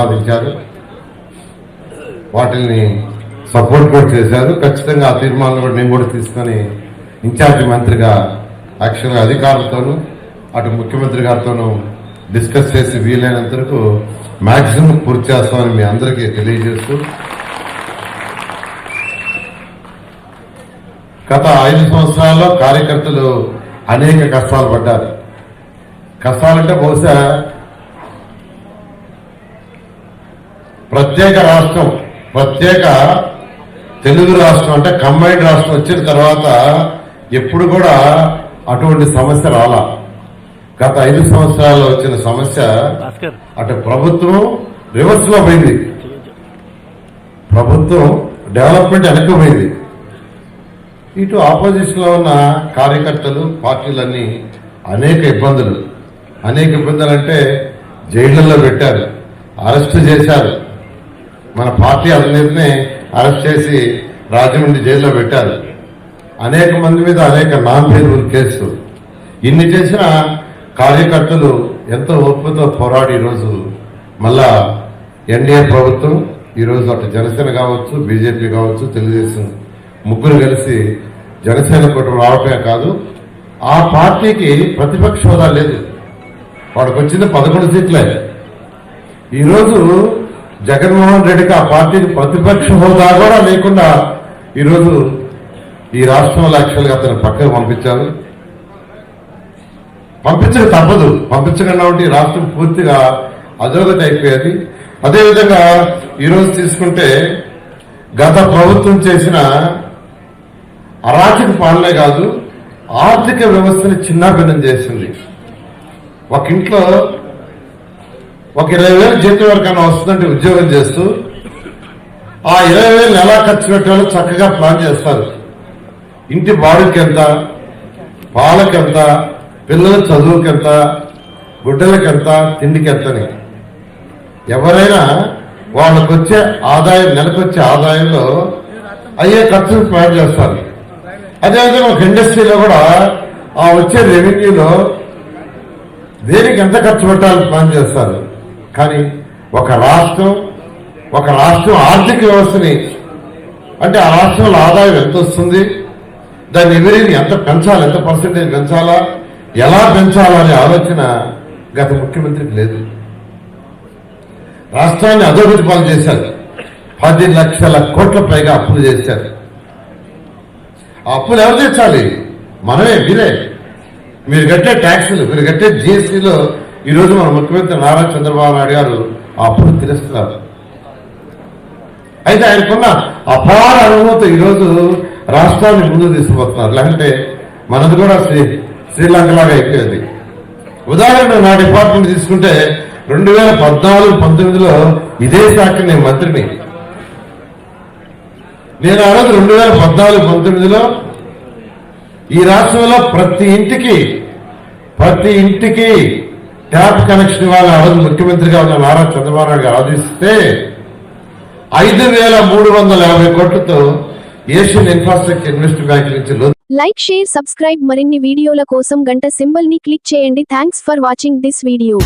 ప్రతిపాదించారు వాటిని సపోర్ట్ కూడా చేశారు. ఖచ్చితంగా ఆ తీర్మానాలు కూడా నేను కూడా తీసుకొని ఇన్ఛార్జి మంత్రిగా యాక్చువల్గా అధికారులతోనూ అటు ముఖ్యమంత్రి గారితోనూ డిస్కస్ చేసి వీలైనంత వరకు మ్యాక్సిమం పూర్తి చేస్తామని మీ అందరికీ తెలియజేస్తూ గత ఐదు సంవత్సరాల్లో కార్యకర్తలు అనేక కష్టాలు పడ్డారు. కష్టాలంటే బహుశా ప్రత్యేక రాష్ట్రం ప్రత్యేక తెలుగు రాష్ట్రం అంటే కంబైన్డ్ రాష్ట్రం వచ్చిన తర్వాత ఎప్పుడు కూడా అటువంటి సమస్య రాలా. గత ఐదు సంవత్సరాల్లో వచ్చిన సమస్య అటు ప్రభుత్వం రివర్స్లో పోయింది. ప్రభుత్వం డెవలప్మెంట్ వెనక్కిపోయింది ఇటు ఆపోజిషన్లో ఉన్న కార్యకర్తలు పార్టీలన్నీ అనేక ఇబ్బందులు. అనేక ఇబ్బందులు అంటే జైళ్ళలో పెట్టారు అరెస్ట్ చేశారు. మన పార్టీ అధినేతనే అరెస్ట్ చేసి రాజమండ్రి జైల్లో పెట్టారు. అనేక మంది మీద అనేక నాన్ బెయిలబుల్ కేసు ఇన్ని చేసిన కార్యకర్తలు ఎంతో ఓపికతో పోరాడి ఈరోజు మళ్ళా ఎన్డీఏ ప్రభుత్వం ఈరోజు అటు జనసేన కావచ్చు బీజేపీ కావచ్చు తెలుగుదేశం ముగ్గురు కలిసి జనసేన కూటమి రావటమే కాదు ఆ పార్టీకి ప్రతిపక్ష హోదా లేదు. వాడికి వచ్చింది పదకొండు సీట్లే. ఈరోజు జగన్మోహన్ రెడ్డికి ఆ పార్టీకి ప్రతిపక్ష హోదా కూడా లేకుండా ఈరోజు ఈ రాష్ట్రంలో యాక్చువల్గా అతను పక్కకు పంపించారు. పంపించక తప్పదు. పంపించకుండా ఉంటే ఈ రాష్ట్రం పూర్తిగా అధోగతి అయిపోయేది. అదేవిధంగా ఈరోజు తీసుకుంటే గత ప్రభుత్వం చేసిన అరాచక పాలనే కాదు ఆర్థిక వ్యవస్థని చిన్నాభిన్నం చేసింది. ఒక ఇంట్లో ఒక ఇరవై వేలు జీతం ఎవరికైనా వస్తుందంటే ఉద్యోగం చేస్తూ ఆ ఇరవై వేలు ఎలా ఖర్చు పెట్టాలో చక్కగా ప్లాన్ చేస్తారు. ఇంటి బాడుకి ఎంత పాలకి ఎంత పిల్లల చదువుకి ఎంత గుడ్డలకి ఎంత తిండికి ఎంతని ఎవరైనా వాళ్ళకు వచ్చే ఆదాయం నెలకొచ్చే ఆదాయంలో అయ్యే ఖర్చులు ప్లాన్ చేస్తారు. అదేవిధంగా ఒక ఇండస్ట్రీలో కూడా ఆ వచ్చే రెవెన్యూలో దేనికి ఎంత ఖర్చు పెట్టాలని ప్లాన్ చేస్తారు. కానీ ఒక రాష్ట్రం ఒక రాష్ట్రం ఆర్థిక వ్యవస్థని అంటే ఆ రాష్ట్రంలో ఆదాయం ఎంత వస్తుంది? దాని ఎవరిని ఎంత పెంచాలి ఎంత పర్సంటేజ్ పెంచాలా? ఎలా పెంచాలా అనే ఆలోచన గత ముఖ్యమంత్రికి లేదు. రాష్ట్రాన్ని అధోగతి పాలు చేశారు. పది లక్షల కోట్ల పైగా అప్పులు చేశారు. ఆ అప్పులు ఎవరు తెచ్చాలి? మనమే మీరే. మీరు కట్టే ట్యాక్సులు మీరు కట్టే జిఎస్టీలో ఈరోజు మన ముఖ్యమంత్రి నారా చంద్రబాబు నాయుడు గారు ఆ అప్పులు తీరుస్తున్నారు. అయితే ఆయనకున్న అపార అనుభవంతో ఈరోజు రాష్ట్రాన్ని ముందు తీసుకుపోతున్నారు. లేకంటే మనది కూడా శ్రీ శ్రీలంక లాగా అయిపోయేది. ఉదాహరణ నా డిపార్ట్మెంట్ తీసుకుంటే రెండు వేల పద్నాలుగు పంతొమ్మిదిలో ఇదే శాఖ నేను మంత్రిని. నేను ఆ రోజు రెండు వేల పద్నాలుగు పంతొమ్మిదిలో ఈ రాష్ట్రంలో ప్రతి ఇంటికి ప్రతి ఇంటికి ట్యాప్ కనెక్షన్ ఇవ్వాలని ఆ రోజు ముఖ్యమంత్రిగా ఉన్న నారా చంద్రబాబు నాయుడు ఆదేశిస్తే ఐదు వేల మూడు వందల యాభై కోట్లతో ఏషియన్ ఇన్ఫ్రాస్ట్రక్చర్ ఇన్వెస్ట్ బ్యాంక్ నుంచి లోన్ లైక్ షేర్ సబ్స్క్రైబ్ మరిన్ని వీడియోల కోసం గంట సింబల్ని క్లిక్ చేయండి. Thanks for watching this video.